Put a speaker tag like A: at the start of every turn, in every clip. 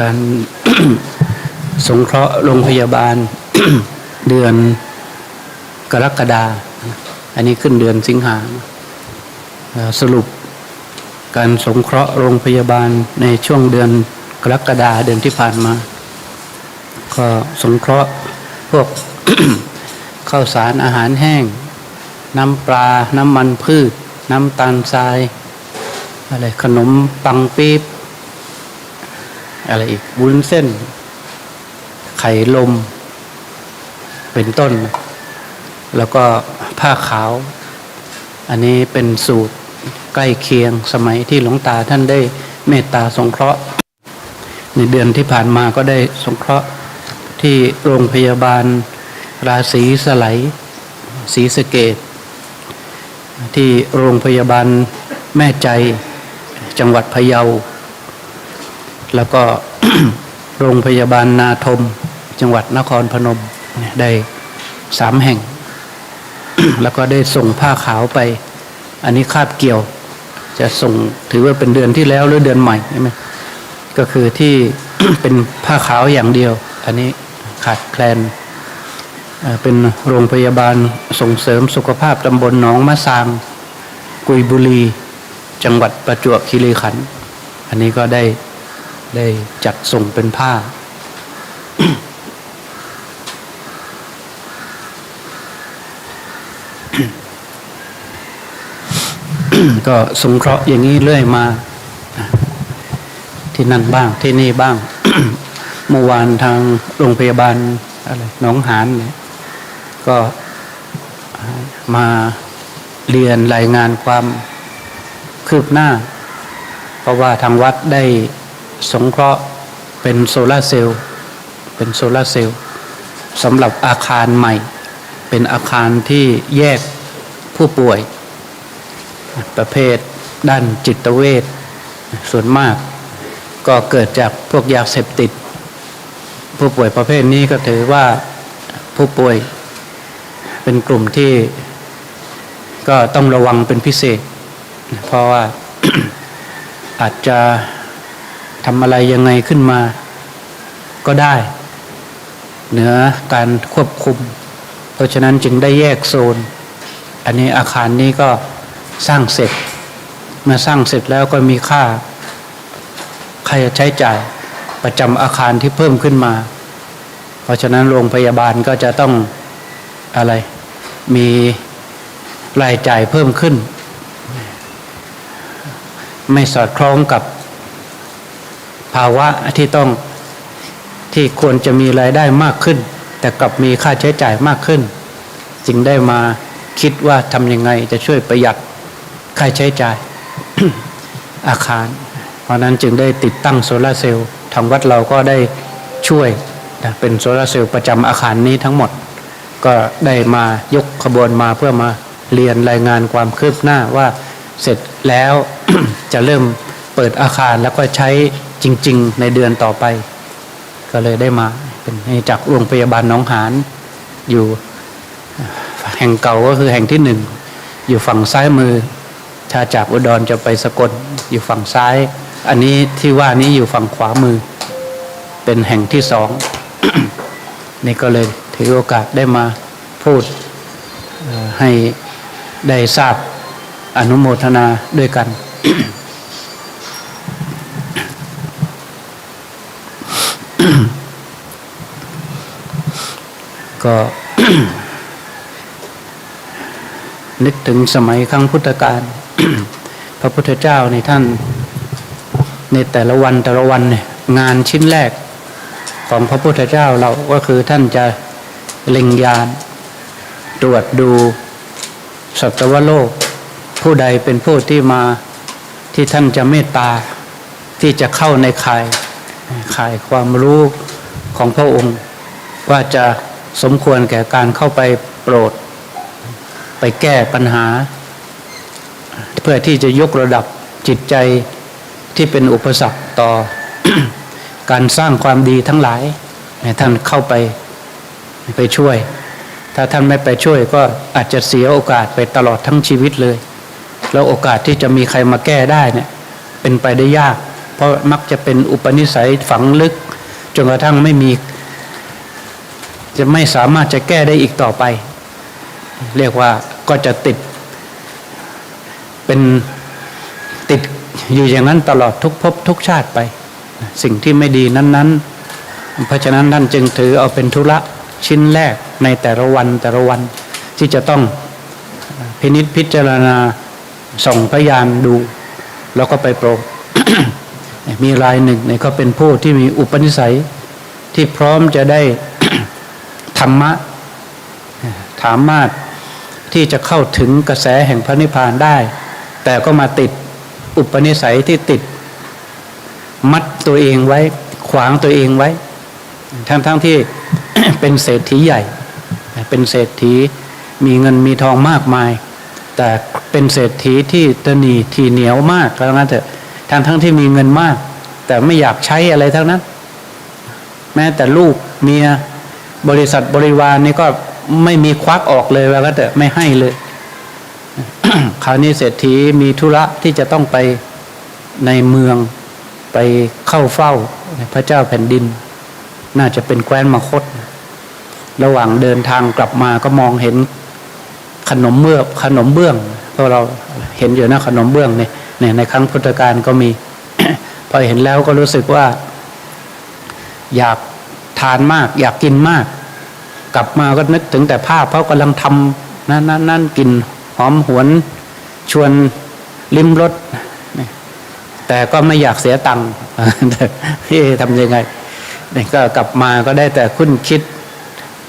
A: การสงเคราะห์โรงพยาบาลเดือนกรกฎาอันนี้ขึ้นเดือนสิงหาสรุปการสงเคราะห์โรงพยาบาลในช่วงเดือนกรกฎาเดือนที่ผ่านมา ก็สงเคราะห์พวกข้าวสารอาหารแห้ง น้ำปลา น้ำมันพืช น้ำตาลทรายอะไรขนมปังปี๊บ อะไรอีกวุ้นเส้น ไข่ลม เป็นต้น แล้วก็ผ้าขาว อันนี้เป็นสูตรใกล้เคียงสมัยที่หลวงตาท่านได้เมตตาสงเคราะห์ ในเดือนที่ผ่านมาก็ได้สงเคราะห์ที่โรงพยาบาลราศีสไลศรีสะเกดที่โรงพยาบาลแม่ใจจังหวัดพะเยา แล้วก็โรงพยาบาลนาทม จังหวัดนครพนมได้สามแห่ง แล้วก็ได้ส่งผ้าขาวไป อันนี้คาบเกี่ยว จะส่งถือว่าเป็นเดือนที่แล้วหรือเดือนใหม่ใช่ไหมก็คือที่เป็นผ้าขาวอย่างเดียว อันนี้ขาดแคลนเอ่อเป็นโรงพยาบาลส่งเสริมสุขภาพตำบลหนองมะซาง กุยบุรี จังหวัดประจวบคีรีขันธ์อันนี้ก็ได้ ได้จัดส่งเป็นผ้า ก็สงเคราะห์อย่างนี้เรื่อยมา ที่นั่นบ้างที่นี่บ้างเมื่อวานทางโรงพยาบาลอะไรหนองหานเนี่ยก็มาเรียนรายงานความคืบหน้า เพราะว่าทางวัดได้ สงเคราะห์เป็นโซลาร์เซลล์เป็นโซลาร์เซลล์สำหรับอาคารใหม่ เป็นอาคารที่แยกผู้ป่วย ประเภทด้านจิตเวชส่วนมาก ก็เกิดจากพวกยาเสพติด ผู้ป่วยประเภทนี้ก็ถือว่าผู้ป่วยเป็นกลุ่มที่ก็ต้องระวังเป็นพิเศษ เพราะว่าอาจจะ ทำอะไรยังไงขึ้นมา ก็ได้ เหนือการควบคุม เพราะฉะนั้นจึงได้แยกโซน อันนี้อาคารนี้ก็สร้างเสร็จ เมื่อสร้างเสร็จแล้วก็มีค่าค่าใช้จ่ายประจำอาคารที่เพิ่มขึ้นมา เพราะฉะนั้นโรงพยาบาลก็จะต้องอะไร มีรายจ่ายเพิ่มขึ้น ไม่สอดคล้องกับาวะที่ต้องที่ควรจะมีรายได้มากขึ้น แต่กลับมีค่าใช้จ่ายมากขึ้น จึงได้มาคิดว่าทำยังไงจะช่วยประหยัดค่าใช้จ่ายอาคาร เพราะนั้นจึงได้ติดตั้งโซลาเซลล์ทางวัดเราก็ได้ช่วยนะเป็นโซลาเซลล์ประจำอาคารนี้ทั้งหมด ก็ได้มายกขบวนมาเพื่อมาเรียนรายงานความคืบหน้าว่าเสร็จแล้วจะเริ่มเปิดอาคารแล้วก็ใช้ จริง ๆ ในเดือนต่อไป ก็เลยได้มาเป็นจากโรงพยาบาลหนองหานอยู่แห่งเก่าก็คือแห่งที่หนึ่งอยู่ฝั่งซ้ายมือ ถ้าจากอุดรจะไปสกลอยู่ฝั่งซ้าย อันนี้ที่ว่านี้อยู่ฝั่งขวามือ เป็นแห่งที่สองนี่ก็เลยถือโอกาสได้มาพูดให้ได้ทราบอนุโมทนาด้วยกัน ก็ นึกถึงสมัยครั้งพุทธกาลพระพุทธเจ้าในท่าน ในแต่ละวันแต่ละวันเนี่ยงานชิ้นแรกของพระพุทธเจ้าเราก็คือท่านจะเล็งยาน ตรวจดูสัตวโลก ผู้ใดเป็นผู้ที่มาที่ท่านจะเมตตา ที่จะเข้าในข่ายข่ายความรู้ของพระองค์ ว่าจะ สมควรแก่การเข้าไปโปรด ไปแก้ปัญหา เพื่อที่จะยกระดับจิตใจที่เป็นอุปสรรคต่อ การสร้างความดีทั้งหลายท่านเข้าไปไปช่วย ถ้าท่านไม่ไปช่วยก็อาจจะเสียโอกาสไปตลอดทั้งชีวิตเลย แล้วโอกาสที่จะมีใครมาแก้ได้เนี่ยเป็นไปได้ยาก เพราะมักจะเป็นอุปนิสัยฝังลึก จนกระทั่งไม่มี จะไม่สามารถจะแก้ได้อีกต่อไป เรียกว่าก็จะติด เป็นติดอยู่อย่างนั้นตลอดทุกภพทุกชาติไป สิ่งที่ไม่ดีนั้น ๆ เพราะฉะนั้นท่านจึงถือเอาเป็นธุระชิ้นแรกในแต่ละวันแต่ละวันที่จะต้องพินิษพิจารณาส่งพยานดู แล้วก็ไปโปรดมีรายหนึ่งเนี่ยก็เป็นผู้ที่มีอุปนิสัยที่พร้อมจะได้ ธรรมะสามารถที่จะเข้าถึงกระแสแห่งพระนิพพานได้ แต่ก็มาติดอุปนิสัยที่ติด มัดตัวเองไว้ ขวางตัวเองไว้ ทั้งๆทที่เป็นเศรษฐีใหญ่ เป็นเศรษฐีมีเงินมีทองมากมาย แต่เป็นเศรษฐีที่ตนีทีเหนียวมากแล้วงั้นเถอะทั้งทั้งที่มีเงินมาก แต่ไม่อยากใช้อะไรทั้งนั้น แม้แต่ลูกเมีย บริษัทบริวารนี่ก็ไม่มีควักออกเลยว่าก็แต่ไม่ให้เลยคราวนี้เศรษฐีมีธุระที่จะต้องไปในเมืองไปเข้าเฝ้าพระเจ้าแผ่นดิน น่าจะเป็นแคว้นมคต ระหว่างเดินทางกลับมาก็มองเห็นขนมเมื่อขนมเบื้องเพราะเราเห็นอยู่นะขนมเบื้องเนี่ยเนี่ยในครั้งพุทธกาลก็มี พอเห็นแล้วก็รู้สึกว่า อยาก ทานมาก อยากกินมาก กลับมาก็นึกถึงแต่ภาพเขากำลังทำนั่นนั่นนั่นกินหอมหวน ชวนลิ้มรสแต่ก็ไม่อยากเสียตังค์ที่ทำยังไงนี่ก็กลับมาก็ได้แต่คุ้นคิด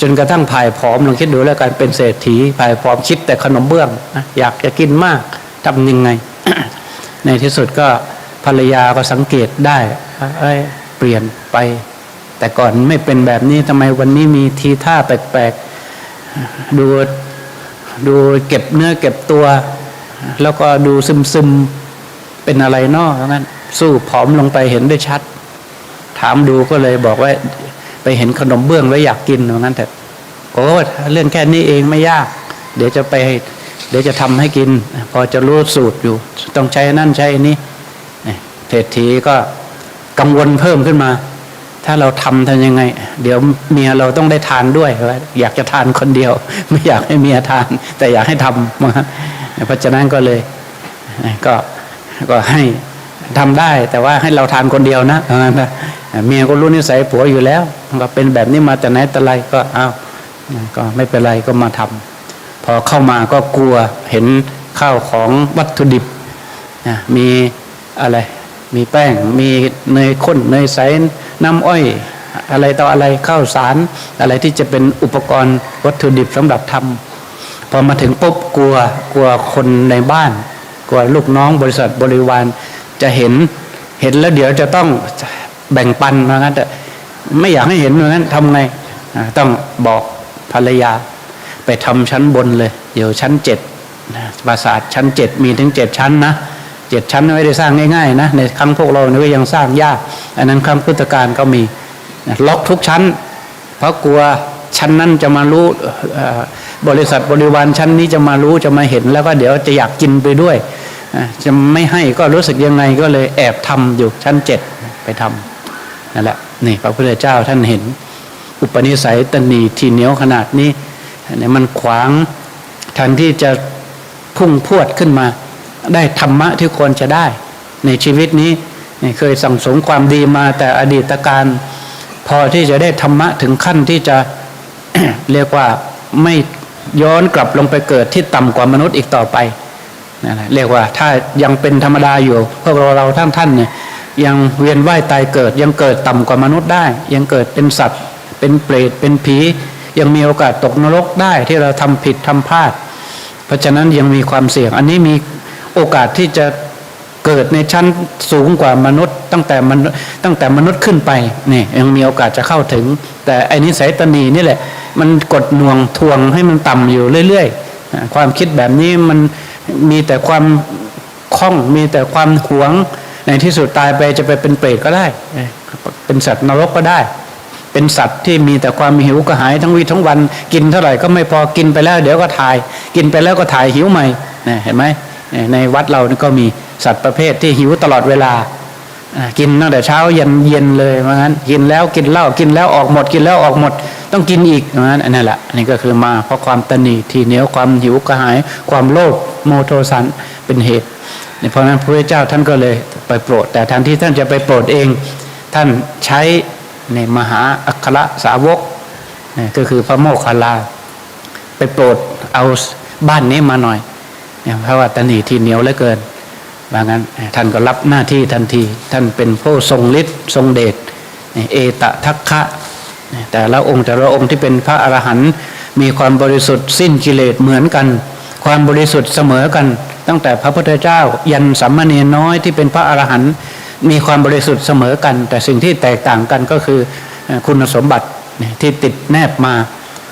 A: จนกระทั่งผายผอมลองคิดดูแล้วกันเป็นเศรษฐีผายผอมคิดแต่ขนมเบื้องอยากจะกินมากทำยังไง ในที่สุดก็ภรรยาก็สังเกตได้เปลี่ยนไป แต่ก่อนไม่เป็นแบบนี้ทำไมวันนี้มีทีท่าแปลกๆ ดูดูเก็บเนื้อเก็บตัว แล้วก็ดูซึมซึมๆเป็นอะไรนอกงั้น สู้ผอมลงไปเห็นได้ชัด ถามดูก็เลยบอกว่า ไปเห็นขนมเบื้องแล้วอยากกินว่างั้นเถอะโอ้เรื่องแค่นี้เองไม่ยาก เดี๋ยวจะไป เดี๋ยวจะทำให้กิน พอจะรู้สูตรอยู่ ต้องใช้นั่นใช้นี้เศรษฐีก็กังวลเพิ่มขึ้นมา ถ้าเราทำทำยังไง เดี๋ยวเมียเราต้องได้ทานด้วยอยากจะทานคนเดียว ไม่อยากให้เมียทาน แต่อยากให้ทำมาเพราะฉะนั้นก็เลยก็ก็ให้ทำได้ แต่ว่าให้เราทานคนเดียวนะนะเมียก็รู้นิสัยผัวอยู่แล้วก็เป็นแบบนี้มาแต่ไหนแต่ไรก็อ้าวก็ไม่เป็นไรก็มาทำพอเข้ามาก็กลัวเห็นข้าวของวัตถุดิบมีอะไร มีแป้ง มีเนยข้นเนยใส น้ำอ้อยอะไรต่ออะไรข้าวสารอะไรที่จะเป็นอุปกรณ์วัตถุดิบสำหรับทำพอมาถึงปุ๊บกลัวกลัวคนในบ้าน กลัวลูกน้องบริษัทบริวารจะเห็นเห็นแล้วเดี๋ยวจะต้องแบ่งปันเหมือนกันแต่ไม่อยากให้เห็นเหมือนกันทำไงต้องบอกภรรยา ไปทำชั้นบนเลย เดี๋ยวชั้นเจ็ดปราสาทชั้นเจ็ดมีถึงเจ็ดชั้นนะ เจ็ดชั้นไม่ได้สร้างง่ายๆนะในครั้งพวกเราเนี่ยก็ยังสร้างยาก อันนั้นครั้งพุทธกาลก็มีล็อกทุกชั้น เพราะกลัวชั้นนั้นจะมารู้บริษัทบริวารชั้นนี้จะมารู้จะมาเห็นแล้วก็เดี๋ยวจะอยากกินไปด้วยจะไม่ให้ก็รู้สึกยังไงก็เลยแอบทำอยู่ชั้นเจ็ดไปทำนั่นแหละนี่พระพุทธเจ้าท่านเห็น อุปนิสัยตนีทีเหนียวขนาดนี้เนี่ยมันขวางทันที่จะพุ่งพวดขึ้นมา ได้ธรรมะที่ควรจะได้ ในชีวิตนี้เคยสั่งสมความดีมาแต่อดีตการพอที่จะได้ธรรมะถึงขั้นที่จะเรียกว่าไม่ย้อนกลับลงไปเกิดที่ต่ำกว่ามนุษย์อีกต่อไปนั่นแหละเรียกว่าถ้ายังเป็นธรรมดาอยู่พวกเราเราท่านท่านเนี่ยยังเวียนว่ายตายเกิด ยังเกิดต่ำกว่ามนุษย์ได้ ยังเกิดเป็นสัตว์ เป็นเปรตเป็นผี ยังมีโอกาสตกนรกได้ที่เราทำผิดทำพลาด เพราะฉะนั้นยังมีความเสี่ยง อันนี้มี โอกาสที่จะเกิดในชั้นสูงกว่ามนุษย์ ตั้งแต่มนุษย์ตั้งแต่มนุษย์ขึ้นไปนี่ยังมีโอกาสจะเข้าถึง แต่ไอ้นิสัยตนีนี่แหละ มันกดหน่วงทวงให้มันต่ำอยู่เรื่อยๆ ความคิดแบบนี้มันมีแต่ความคล่องมีแต่ความหวงในที่สุดตายไปจะไปเป็นเปรตก็ได้ เป็นสัตว์นรกก็ได้ เป็นสัตว์ที่มีแต่ความหิวกระหายทั้งวีทั้งวัน กินเท่าไหร่ก็ไม่พอกินไปแล้ว เดี๋ยวก็ถ่าย กินไปแล้วก็ถ่ายหิวใหม่เห็นไหม ในวัดเราก็มีสัตว์ประเภทที่หิวตลอดเวลา กินตั้งแต่เช้ายันเย็นเลยว่างั้น กินแล้วกินเหล้ากินแล้วออกหมด กินแล้วออกหมด ต้องกินอีกว่างั้นอันนั้นแหละอันนี้ก็คือมาเพราะความตนีที่เหนียวความหิวกระหาย ความโลภโมโทสันเป็นเหตุเพราะนั้นพระเจ้าท่านก็เลยไปโปรด แต่แทนที่ท่านจะไปโปรดเอง ท่านใช้ในมหาอัครสาวกก็คือพระโมคคัลลา ไปโปรดเอาบ้านนี้มาหน่อย เพราะว่าตนีที่เหนียวเหลือเกินว่างั้นท่านก็รับหน้าที่ทันที ท่านเป็นผู้ทรงฤทธิ์ทรงเดชเอตทัคคะแต่ละองค์แต่ละองค์ที่เป็นพระอรหันต์มีความบริสุทธิ์สิ้นกิเลสเหมือนกัน ความบริสุทธิ์เสมอกัน ตั้งแต่พระพุทธเจ้า ยันสัมมาเนน้อยที่เป็นพระอรหันต์มีความบริสุทธิ์เสมอกัน แต่สิ่งที่แตกต่างกันก็คือคุณสมบัติที่ติดแนบมา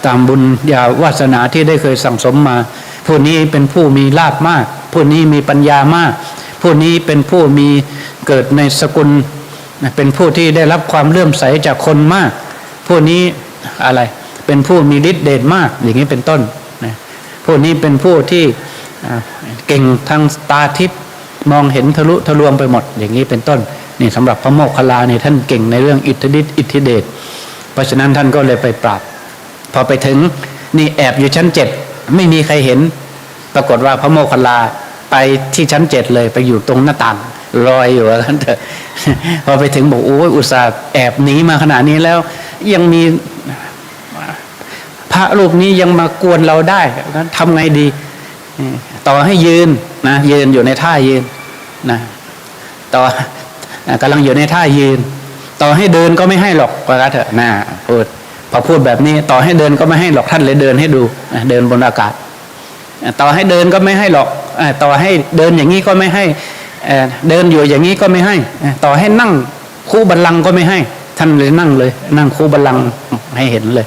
A: ตามบุญญาวาสนาที่ได้เคยสั่งสมมา ผู้นี้เป็นผู้มีลาภมาก ผู้นี้มีปัญญามาก ผู้นี้เป็นผู้มีเกิดในสกุล เป็นผู้ที่ได้รับความเลื่อมใสจากคนมาก ผู้นี้อะไร เป็นผู้มีฤทธิ์เดชมาก อย่างนี้เป็นต้นนะผู้นี้เป็นผู้ที่เก่งทางตาทิพย์มองเห็นทะลุทะลวงไปหมด อย่างนี้เป็นต้นนี่สำหรับพระโมคคัลลาเนี่ยท่านเก่งในเรื่องอิทธิฤทธิ์อิทธิเดชเพราะฉะนั้นท่านก็เลยไปปราบพอไปถึงนี่แอบอยู่ชั้นเจ็ด ไม่มีใครเห็น ปรากฏว่าพระโมคคัลลาไปที่ชั้นเจ็ดเลยไปอยู่ตรงหน้าต่างลอยอยู่กันเถอะพอไปถึงบอกโอ้ยอุตส่าห์แอบหนีมาขนาดนี้แล้ว ยังมีพระรูปนี้ยังมากวนเราได้นั้นทำไงดี ต่อให้ยืนนะยืนอยู่ในท่ายืนนะต่อกำลังอยู่ในท่ายืน ต่อให้เดินก็ไม่ให้หรอกว่าเถอะนะพูด พอพูดแบบนี้ ต่อให้เดินก็ไม่ให้หรอกท่านเลยเดินให้ดูเดินบนอากาศ ต่อให้เดินก็ไม่ให้หรอกต่อให้เดินอย่างนี้ก็ไม่ให้เดินอยู่อย่างนี้ก็ไม่ให้ ต่อให้นั่งคู่บัลลังก์ก็ไม่ให้ ท่านเลยนั่งเลย นั่งคู่บัลลังก์ให้เห็นเลย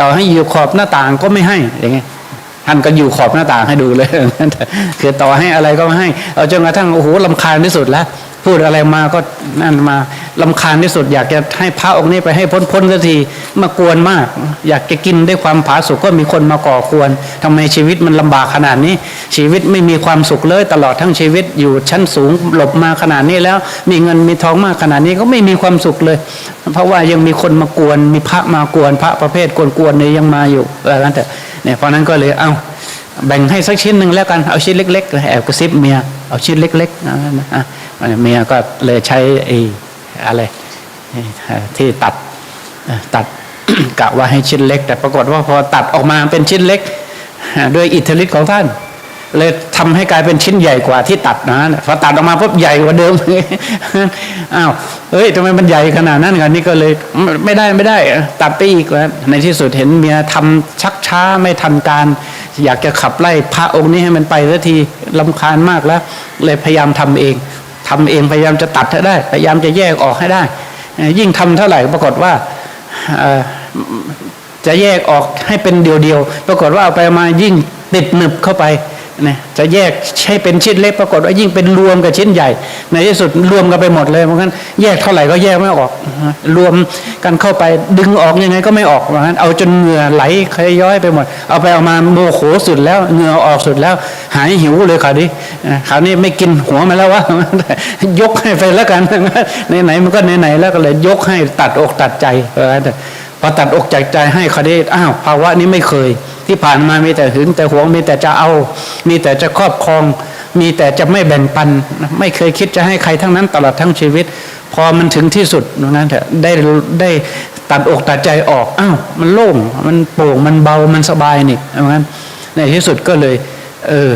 A: ต่อให้อยู่ขอบหน้าต่างก็ไม่ให้อย่างเงี้ยท่านก็อยู่ขอบหน้าต่างให้ดูเลยคือต่อให้อะไรก็ไม่ให้ เอาจนกระทั่งโอ้โหลำคาญที่สุดแล้ว พูดอะไรมาก็นั่นมาลำคาญที่สุด อยากจะให้พระองค์นี้ไปให้พ้นพ้นสักทีมากวนมาก อยากจะกินด้วยความผาสุกก็มีคนมาก่อควรทำไมชีวิตมันลำบากขนาดนี้ ชีวิตไม่มีความสุขเลย ตลอดทั้งชีวิตอยู่ชั้นสูงหลบมาขนาดนี้แล้ว มีเงินมีทองมากขนาดนี้ก็ไม่มีความสุขเลย เพราะว่ายังมีคนมากวน มีพระมากวน พระประเภทกวนๆเนี่ยยังมาอยู่อะไรกันแต่เนี่ยเพราะนั้นก็เลยเอาแบ่งให้สักชิ้นหนึ่งแล้วกันเอาชิ้นเล็กๆแอบกระซิบเมียเอาชิ้นเล็กๆนะ เมียก็เลยใช้ไอ้อะไรที่ตัดตัดกะว่าให้ชิ้นเล็ก แต่ปรากฏว่าพอตัดออกมาเป็นชิ้นเล็กด้วยอิทธิฤทธิ์ของท่าน เลยทำให้กลายเป็นชิ้นใหญ่กว่าที่ตัดนะพอตัดออกมาปุ๊บใหญ่กว่าเดิมอ้าวเฮ้ยทำไมมันใหญ่ขนาดนั้นกันนี่ก็เลยไม่ได้ไม่ได้ ตัดไปอีกแล้วในที่สุดเห็นเมียทำชักช้าไม่ทันการ อยากจะขับไล่พระองค์นี้ให้มันไปสักทีลำคาญมากแล้ว เลยพยายามทำเอง ทำเองพยายามจะตัดให้ได้ พยายามจะแยกออกให้ได้ ยิ่งทำเท่าไหร่ปรากฏว่าจะแยกออกให้เป็นเดียวๆปรากฏว่าเอาไปมายิ่งติดหนึบเข้าไป นะจะแยกใช้เป็นชิ้นเล็กปรากฏว่ายิ่งเป็นรวมกับชิ้นใหญ่ ในที่สุดรวมกันไปหมดเลยเพราะงั้นแยกเท่าไหร่ก็แยกไม่ออก รวมกันเข้าไปดึงออกยังไงก็ไม่ออกเพราะงั้นเอาจนเหงื่อไหลคยย้อยไปหมด เอาไปเอามาโมโหสุดแล้วเหงื่อออกสุดแล้ว หายหิวเลยคราวนี้คราวนี้ไม่กินหัวมาแล้ววะยกให้ไปแล้วกันไหนๆมันก็ไหนๆแล้วก็เลยยกให้ตัดอกตัดใจเพราะงั้น พอตัดอกจากใจให้คราวนี้อ้าวภาวะนี้ไม่เคย ที่ผ่านมามีแต่หึงแต่หวงมีแต่จะเอา มีแต่จะครอบครอง มีแต่จะไม่แบ่งปัน ไม่เคยคิดจะให้ใครทั้งนั้นตลอดทั้งชีวิต พอมันถึงที่สุดนั้นเถอะได้ได้ตัดอกตัดใจออกอ้าวมันโล่งมันโปร่งมันเบามันสบายนี่เพราะงั้นในที่สุดก็เลย เออ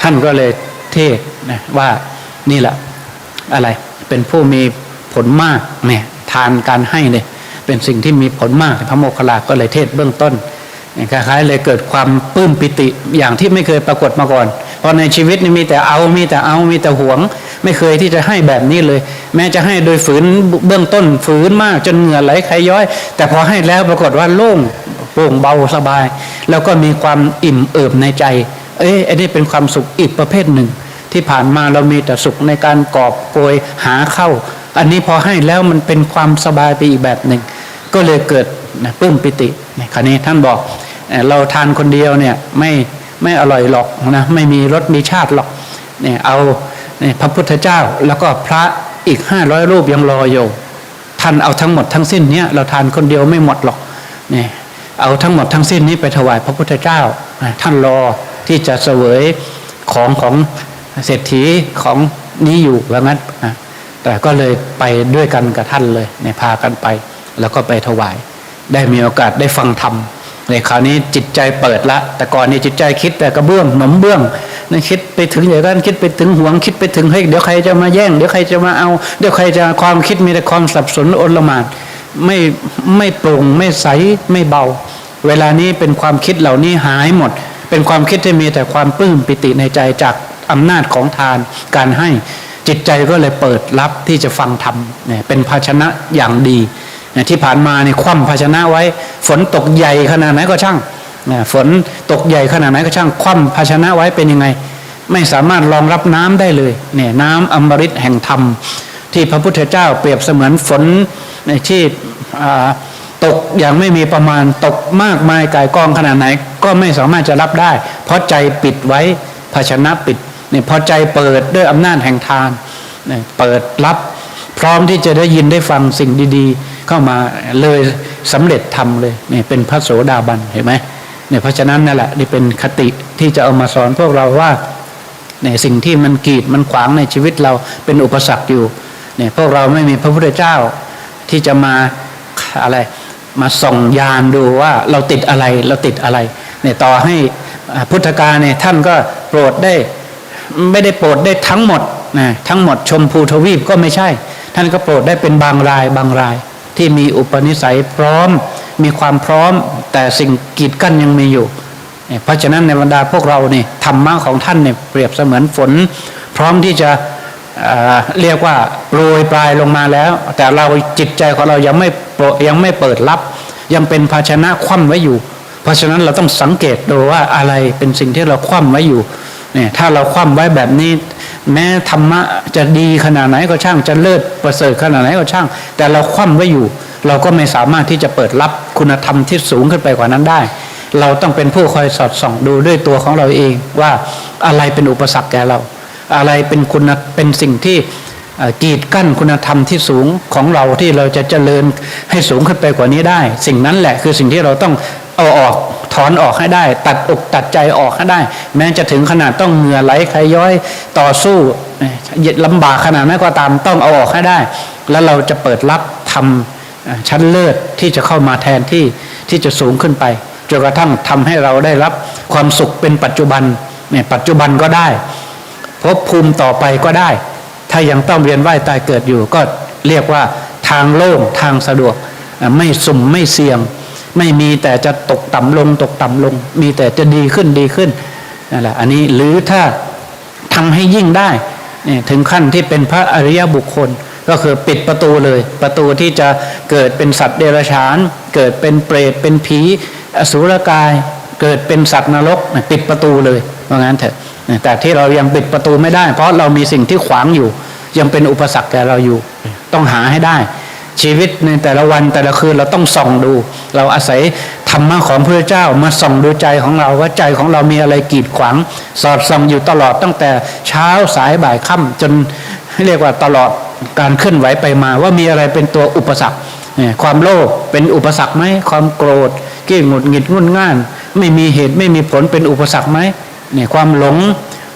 A: ท่านก็เลยเทศนะว่านี่แหละอะไรเป็นผู้มีผลมากเนี่ยทานการให้เนี่ย เป็นสิ่งที่มีผลมากพระโมคคัลลาก็เลยเทศเบื้องต้นคล้ายๆเลยเกิดความปลื้มปิติอย่างที่ไม่เคยปรากฏมาก่อน เพราะในชีวิตนี่มีแต่เอามีแต่เอามีแต่หวง ไม่เคยที่จะให้แบบนี้เลย แม้จะให้โดยฝืนเบื้องต้นฝืนมากจนเหงื่อไหลใครย้อย แต่พอให้แล้วปรากฏว่าโล่งโปร่งเบาสบาย แล้วก็มีความอิ่มเอิบในใจ เอ้ยอันนี้เป็นความสุขอีกประเภทหนึ่ง ที่ผ่านมาเรามีแต่สุขในการกอบโกยหาเข้า อันนี้พอให้แล้วมันเป็นความสบายไปอีกแบบหนึ่งก็เลยเกิดนะปลื้มปิติในคราวนี้ท่านบอกเราทานคนเดียวเนี่ยไม่ไม่อร่อยหรอกนะไม่มีรสมีชาติหรอกเนี่ยเอาเพระพุทธเจ้าแล้วก็พระอีกห้าร้อยรูปยังรออยู่ท่านเอาทั้งหมดทั้งสิ้นเนี้ยเราทานคนเดียวไม่หมดหรอกเนี่ยเอาทั้งหมดทั้งสิ้นนี้ไปถวายพระพุทธเจ้า ท่านรอที่จะเสวยของของเศรษฐีของนี้อยู่ว่างั้นนะ แต่ก็เลยไปด้วยกันกับท่านเลยเนี่ยพากันไป แล้วก็ไปถวาย ได้มีโอกาสได้ฟังธรรมในคราวนี้จิตใจเปิดละ แต่ก่อนนี่จิตใจคิดแต่กระเบื้องหนมเบื้องนั่นคิดไปถึงอย่างนั้นคิดไปถึงห่วงคิดไปถึงเฮ้ยเดี๋ยวใครจะมาแย่งเดี๋ยวใครจะมาเอา เดี๋ยวใครจะความคิดมีแต่ความสับสนอนละมานไม่ไม่โปร่งไม่ใสไม่เบา เวลานี้เป็นความคิดเหล่านี้หายหมด เป็นความคิดที่มีแต่ความปลื้มปิติในใจจากอำนาจของทานการให้ จิตใจก็เลยเปิดรับที่จะฟังธรรมเนี่ยเป็นภาชนะอย่างดีเนี่ยที่ผ่านมาเนี่ยคว่ำภาชนะไว้ ฝนตกใหญ่ขนาดไหนก็ช่างเนี่ยฝนตกใหญ่ขนาดไหนก็ช่างคว่ำภาชนะไว้เป็นยังไง ไม่สามารถรองรับน้ำได้เลยเนี่ยน้ำอมฤตแห่งธรรม ที่พระพุทธเจ้าเปรียบเสมือนฝนในที่ตกอย่างไม่มีประมาณตกมากมายกายกองขนาดไหน ก็ไม่สามารถจะรับได้ เพราะใจปิดไว้ภาชนะปิด นี่พอใจเปิดด้วยอำนาจแห่งทานเนี่ยเปิดรับพร้อมที่จะได้ยินได้ฟังสิ่งดีๆ เข้ามาเลยสำเร็จทำเลยเนี่ยเป็นพระโสดาบันเห็นไหมเนี่ยเพราะฉะนั้นนั่นแหละนี่เป็นคติที่จะเอามาสอนพวกเราว่าเนี่ยสิ่งที่มันกีดมันขวางในชีวิตเราเป็นอุปสรรคอยู่เนี่ยพวกเราไม่มีพระพุทธเจ้าที่จะมาอะไรมาส่องยานดูว่าเราติดอะไรเราติดอะไรเนี่ยต่อให้พุทธกาลเนี่ยท่านก็โปรดได้ ไม่ได้โปรดได้ทั้งหมดนะทั้งหมดชมพูทวีปก็ไม่ใช่ ท่านก็โปรดได้เป็นบางรายบางราย ที่มีอุปนิสัยพร้อม มีความพร้อม แต่สิ่งกีดกั้นยังมีอยู่ เพราะฉะนั้นในบรรดาพวกเราเนี่ยธรรมะของท่านเนี่ยเปรียบเสมือนฝน พร้อมที่จะเรียกว่าโรยปลายลงมาแล้ว แต่เราจิตใจของเรายังไม่ยังไม่เปิดรับ ยังเป็นภาชนะคว่ำไว้อยู่ เพราะฉะนั้นเราต้องสังเกตดูว่าอะไรเป็นสิ่งที่เราคว่ำไว้อยู่ เนี่ยถ้าเราคว่ำไว้แบบนี้ แม้ธรรมะจะดีขนาดไหนก็ช่างจะเลิศประเสริฐขนาดไหนก็ช่าง แต่เราคว่ำไว้อยู่ เราก็ไม่สามารถที่จะเปิดรับคุณธรรมที่สูงขึ้นไปกว่านั้นได้ เราต้องเป็นผู้คอยสอดส่องดูด้วยตัวของเราเองว่าอะไรเป็นอุปสรรคแก่เรา อะไรเป็นคุณเป็นสิ่งที่กีดกั้นคุณธรรมที่สูงของเราที่เราจะเจริญให้สูงขึ้นไปกว่านี้ได้ สิ่งนั้นแหละคือสิ่งที่เราต้องเอาออก ถอนออกให้ได้ ตัดอกตัดใจออกให้ได้ แม้จะถึงขนาดต้องเหงื่อไหลใครย้อยต่อสู้เอ่อลำบากขนาดนั้นก็ตามต้องเอาออกให้ได้ แล้วเราจะเปิดรับทำชั้นเลิศที่จะเข้ามาแทนที่ที่จะสูงขึ้นไปจนกระทั่งทำให้เราได้รับความสุขเป็นปัจจุบันเนี่ยปัจจุบันก็ได้ภพภูมิต่อไปก็ได้ ถ้ายังต้องเรียนว่ายตายเกิดอยู่ ก็เรียกว่าทางโล่งทางสะดวกไม่สุ่มไม่เสี่ยง ไม่มีแต่จะตกต่ำลง ตกต่ำลง มีแต่จะดีขึ้นดีขึ้นนั่นแหละอันนี้หรือถ้าทำให้ยิ่งได้เนี่ยถึงขั้นที่เป็นพระอริยบุคคล ก็คือปิดประตูเลย ประตูที่จะเกิดเป็นสัตว์เดรัจฉาน เกิดเป็นเปรตเป็นผี อสุรกาย เกิดเป็นสัตว์นรกปิดประตูเลยเพราะงั้นเถอะแต่ที่เรายังปิดประตูไม่ได้ เพราะเรามีสิ่งที่ขวางอยู่ ยังเป็นอุปสรรคแก่เราอยู่ ต้องหาให้ได้ ชีวิตในแต่ละวันแต่ละคืนเราต้องส่องดู เราอาศัยธรรมะของพระเจ้ามาส่องดูใจของเราว่าใจของเรามีอะไรกีดขวาง สอดส่องอยู่ตลอดตั้งแต่เช้าสายบ่ายค่ำจนเรียกว่าตลอดการเคลื่อนไหวไปมาว่ามีอะไรเป็นตัวอุปสรรคเนี่ยความโลภเป็นอุปสรรคไหมความโกรธกี้หงุดหงิดงุนง่าน ไม่มีเหตุไม่มีผลเป็นอุปสรรคไหมเนี่ยความหลง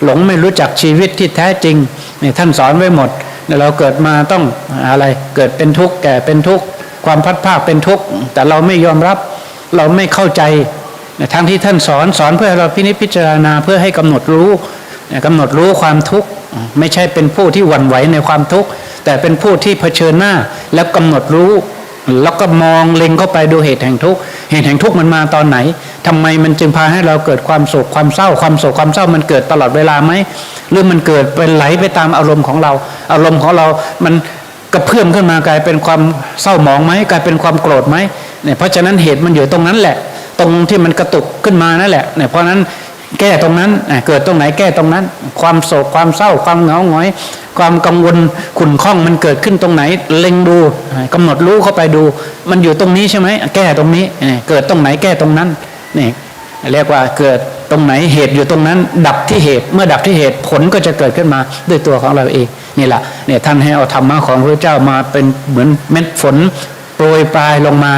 A: หลงไม่รู้จักชีวิตที่แท้จริงเนี่ยท่านสอนไว้หมด เราเกิดมาต้องอะไรเกิดเป็นทุกข์แก่เป็นทุกข์ความพัดภาคเป็นทุกข์แต่เราไม่ยอมรับเราไม่เข้าใจทั้งที่ท่านสอนสอนเพื่อเราพินิจพิจารณาเพื่อให้กำหนดรู้เนี่ยกำหนดรู้ความทุกข์ไม่ใช่เป็นผู้ที่หวั่นไหวในความทุกข์แต่เป็นผู้ที่เผชิญหน้าแล้วกำหนดรู้ แล้วก็มองเล็งเข้าไปดูเหตุแห่งทุกข์เหตุแห่งทุกข์มันมาตอนไหน ทำไมมันจึงพาให้เราเกิดความโศกความเศร้า ความโศกความเศร้ามันเกิดตลอดเวลาไหมหรือมันเกิดเป็นไหลไปตามอารมณ์ของเรา อารมณ์ของเรา มันกระเพื่อมขึ้นมากลายเป็นความเศร้าหมองไหมกลายเป็นความโกรธไหมเนี่ยเพราะฉะนั้นเหตุมันอยู่ตรงนั้นแหละ ตรงที่มันกระตุกขึ้นมานั่นแหละเนี่ยเพราะนั้นแก้ตรงนั้นเกิดตรงไหนแก้ตรงนั้น ความโศกความเศร้า ความเหงาหงอย ความกังวลขุ่นข้องมันเกิดขึ้นตรงไหน เล็งดูอะกำหนดรู้เข้าไปดู มันอยู่ตรงนี้ใช่ไหมแก้ตรงนี้เนี่ยเกิดตรงไหนแก้ตรงนั้น นี่เรียกว่าเกิดตรงไหนเหตุอยู่ตรงนั้น ดับที่เหตุเมื่อดับที่เหตุผลก็จะเกิดขึ้นมาด้วยตัวของเราเองนี่แหละเนี่ยท่านให้เอาธรรมะของพระเจ้ามาเป็นเหมือนเม็ดฝนโปรยปลายลงมา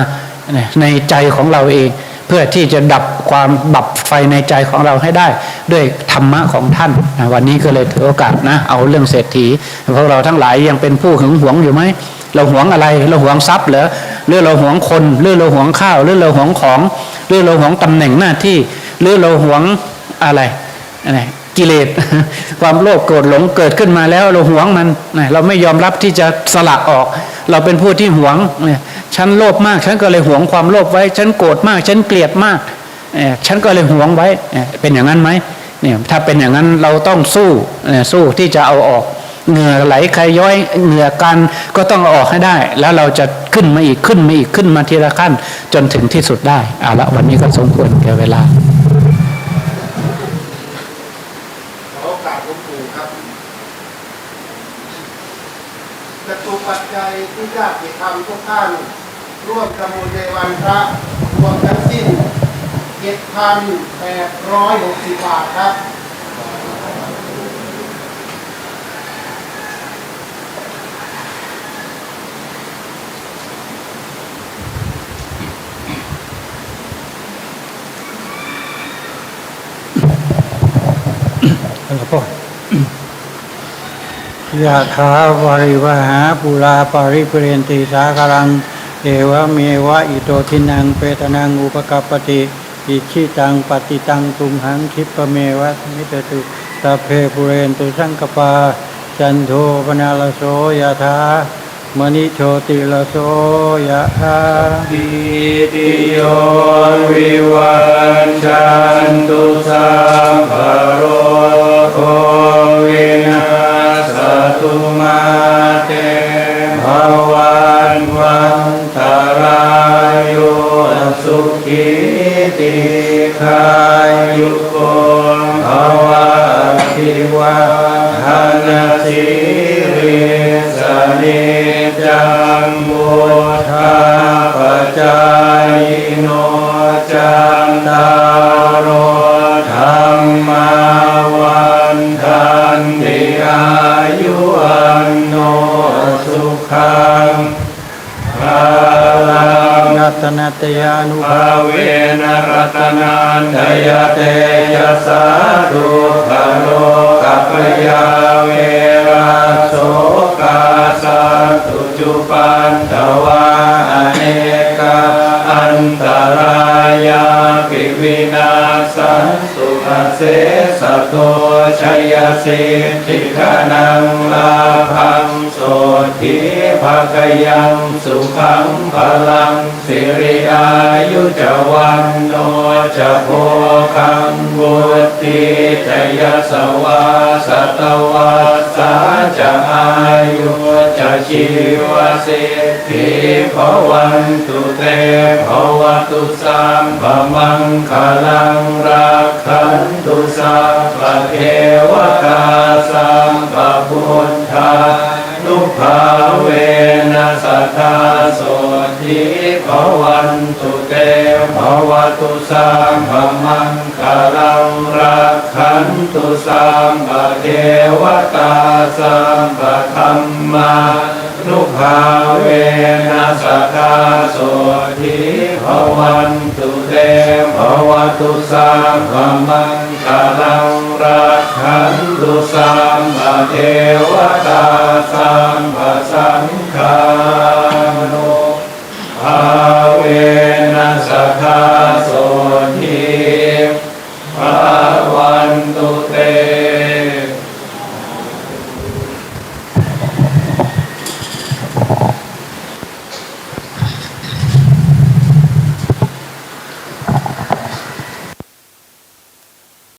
A: ในใจของเราเอง เพื่อที่จะดับความดับไฟในใจของเราให้ได้ ด้วยธรรมะของท่านนะวันนี้ก็เลยถือโอกาสนะเอาเรื่องเศรษฐีพวกเราทั้งหลายยังเป็นผู้หึงหวงอยู่ไหมเราหวงอะไรเราหวงทรัพย์เหรอ หรือเราหวงคนหรือเราหวงข้าวหรือเราหวงของหรือเราหวงตำแหน่งหน้าที่หรือเราหวงอะไรอะไรกิเลสความโลภโกรธหลงเกิดขึ้นมาแล้วเราหวงมันเราไม่ยอมรับที่จะสละออก เราเป็นผู้ที่หวงเนี่ยฉันโลภมาก ฉันก็เลยหวงความโลภไว้ ฉันโกรธมาก ฉันเกลียดมากฉันก็เลยหวงไว้เป็นอย่างนั้นไหมเนี่ยถ้าเป็นอย่างนั้นเราต้องสู้สู้ที่จะเอาออก เหงื่อไหลใครย้อยเหงื่อกันก็ต้องออกให้ได้ แล้วเราจะขึ้นมาอีกขึ้นมาอีกขึ้นมาทีละขั้น จนถึงที่สุดได้เอาละวันนี้ก็สมควรแก่เวลา
B: ขอโอกาสหลวงปู่ครับจตุปัจจัยที่ญาติธรรมทุกท่านร่วมประมูลในวันพระรวมทั้งสิ้น7,860บาทครับ
C: แล้วก็ยะถาวาริวหาปุราปาริปุเรนติสาคารัง เอวะเมวะอิโตทินังเปตนังอุปกปปติ อิชิตังปฏิตังตุมหังคิปะเมวะมิตตุตาเพปุเรนตุสังกปา จันโทปนาลโสยะถา มณิโชติลโสยะถา
D: อิติโยวิวันจันตุสัมภโรโควินาสตุมาเตภวันวันตรายโยสุขีติขายุ ตนา
C: ตยานุ
D: ภาเวนรัตนันทยเตยสาธุขโลกัปยาเวราโสกาสันตุจุปันตวาอเนกาอันตรายาปิวินาสันสุขเสสะโตชัยสิทธิขนังลาภัง สทิภาคยังสุขังพลังสิริอายุจวันโนจะโพคังบุติจยสวาสตวัสสาจะอายุจะชีวสิทธิภวันตุเตภวตุสัมภมังคลังรักขันตุสัพเทวตาสัมปพุทธา นุภาเวนัสทธาโสทิภวันตุเตภวตุสัมภมังคลังรักขันตุสัมปเทวตาสัมปธรรมานุภาเวนัสทธาโสทิ ภวันตุเตภวตุสังขมังการังรักขันตุสังเทวตาสังภสังฆานุภาเวนัสคาโสทิภาวันตุเต